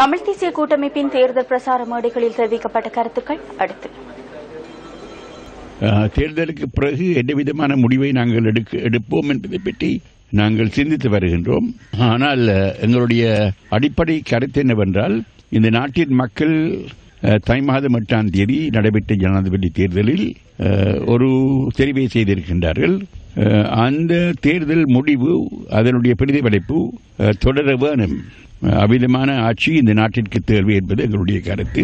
தமிழ் தேசிய கூட்டமைப்பின் தேர்தல் பிரசார மேடைகளில் தெரிவிக்கப்பட்ட கருத்துக்கள் அடுத்து. தேர்தலுக்கு பிறகு எந்த விதமான முடிவை நாங்கள் எடுக்க எடுப்போம் என்பதை பற்றி நாங்கள் சிந்தித்து வருகின்றோம். ஆனால் எங்களுடைய அடிப்படை கருத்து என்னவென்றால் இந்த நாட்டின் மக்கள் தை மாதம் எட்டாம் தேதி நடைபெற்ற ஜனாதிபதி தேர்தலில் ஒரு தெரிவை செய்திருக்கின்றார்கள். அந்த தேர்தல் முடிவு அதனுடைய பிரதிபலிப்பு தொடர வேணும் அவ்விதமான ஆட்சி இந்த நாட்டிற்கு தேர்வு என்பது எங்களுடைய கருத்து.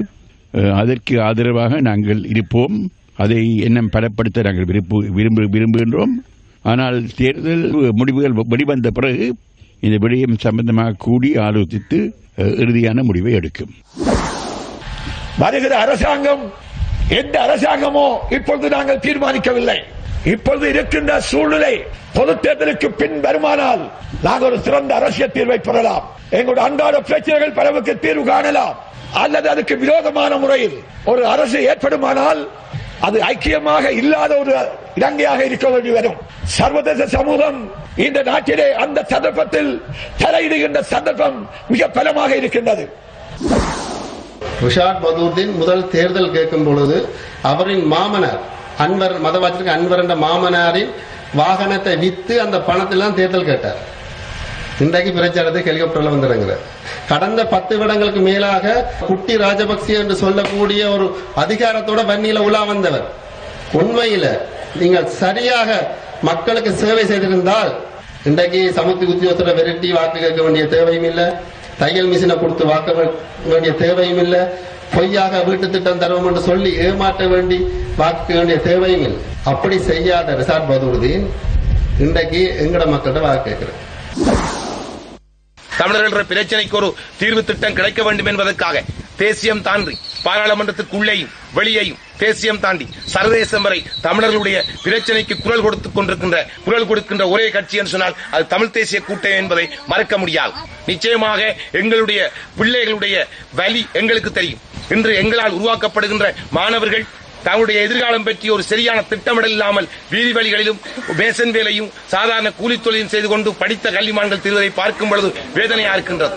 அதற்கு ஆதரவாக நாங்கள் இருப்போம். அதை எண்ணம் பலப்படுத்த நாங்கள் விரும்பு விரும்பு விரும்புகின்றோம். ஆனால் தேர்தல் முடிவுகள் வெளிவந்த பிறகு இந்த விடயம் சம்பந்தமாக கூடி ஆலோசித்து இறுதியான முடிவை எடுக்கும். வருகிற அரசாங்கம் எந்த அரசாங்கமோ இப்பொழுது நாங்கள் தீர்மானிக்கவில்லை. இப்பொழுது இருக்கின்ற சூழ்நிலை பொது தேர்தலுக்கு பின் வருமானால் நாங்கள் ஒரு சிறந்த அரசியல் தீர்வை பெறலாம். எங்களுடைய அன்றாட பிரச்சனைகள் பலவுக்கு தீர்வு காணலாம். அல்லது அதுக்கு விரோதமான முறையில் ஒரு அரசு ஏற்படுமானால் அது ஐக்கியமாக இல்லாத ஒரு இலங்கையாக இருக்க வேண்டி வரும். சர்வதேச சமூகம் இந்த நாட்டிலே அந்த சந்தர்ப்பத்தில் தலையிடுகின்ற சந்தர்ப்பம் மிக பலமாக இருக்கின்றது. ரிஷாட் பதூர்தீன் முதல் தேர்தல் கேட்கும் பொழுது அவரின் மாமனர் அன்வர் மதவாச்சிருக்க அன்வர் என்ற மாமனாரின் வாகனத்தை வித்து அந்த பணத்தெல்லாம் தேர்தல் கேட்டார். இன்றைக்கு பிரச்சாரத்தை ஹெலிகாப்டர்ல வந்துடுங்கிறார் கடந்த பத்து வருடங்களுக்கு மேலாக குட்டி ராஜபக்சே என்று சொல்லக்கூடிய ஒரு அதிகாரத்தோட வன்னியில உலா வந்தவர். உண்மையில நீங்கள் சரியாக மக்களுக்கு சேவை செய்திருந்தால் இன்றைக்கு சமுத்தி உத்தியோகத்தோட விரட்டி வாக்கு கேட்க வேண்டிய தேவையும் இல்லை. தையல் மிஷினை கொடுத்து வாக்க வேண்டிய தேவையும் இல்லை. பொய்யாக வீட்டு திட்டம் தருவோம் என்று சொல்லி ஏமாற்ற வேண்டி வாக்கு வேண்டிய தேவையும் இல்லை. அப்படி செய்யாத ரிசார்ட் பதுருதீன் இன்றைக்கு எங்கட மக்கள்கிட்ட வாக்கு கேட்கிறேன் தமிழர்கள் பிரச்சனைக்கு ஒரு தீர்வு திட்டம் கிடைக்க வேண்டும் என்பதற்காக தேசியம் தாண்டி பாராளுமன்றத்துக்குள்ளேயும் வெளியேயும் தேசியம் தாண்டி சர்வதேசம் வரை தமிழர்களுடைய பிரச்சனைக்கு குரல் கொடுத்துக் கொண்டிருக்கின்ற குரல் கொடுக்கின்ற ஒரே கட்சி என்று சொன்னால் அது தமிழ் தேசிய கூட்டம் என்பதை மறக்க முடியாது. நிச்சயமாக எங்களுடைய பிள்ளைகளுடைய வலி எங்களுக்கு தெரியும். இன்று எங்களால் உருவாக்கப்படுகின்ற மாணவர்கள் தங்களுடைய எதிர்காலம் பற்றி ஒரு சரியான திட்டமிடல் இல்லாமல் வீதி வழிகளிலும் மேசன் வேலையும் சாதாரண கூலித்தொழிலும் செய்து கொண்டு படித்த கல்விமான்கள் திருவதை பார்க்கும் பொழுது வேதனையா இருக்கின்றது.